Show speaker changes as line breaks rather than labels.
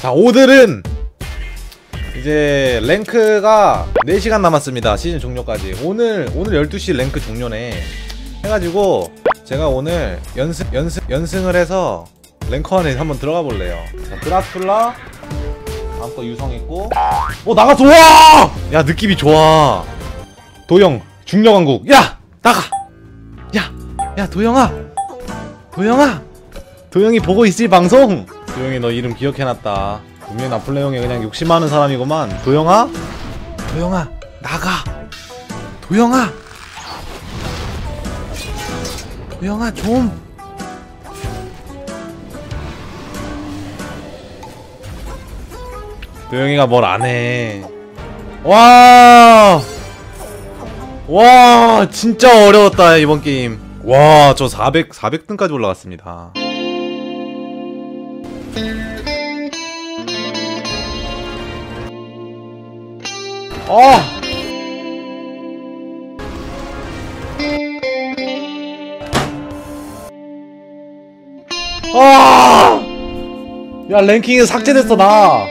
자 오늘은 이제 랭크가 4시간 남았습니다. 시즌 종료까지. 오늘 오늘 12시 랭크 종료네. 해가지고 제가 오늘 연승 연승 연승을 해서 랭커 안에 한번 들어가 볼래요. 자 드라큘라. 다음 거 유성 있고. 어 나갔어 와야 느낌이 좋아. 도영 중력왕국. 야 나가! 야야 도영아! 도영아! 도영이 보고 있을 방송 도영이 너 이름 기억해놨다. 분명히 나폴레옹이 그냥 욕심 많은 사람이구만. 도영아? 도영아 나가. 도영아! 도영아 좀! 도영이가 뭘 안해. 와! 와 진짜 어려웠다 이번 게임. 와 저 400, 400등까지 올라갔습니다 아 아! 야 랭킹에 삭제됐어 나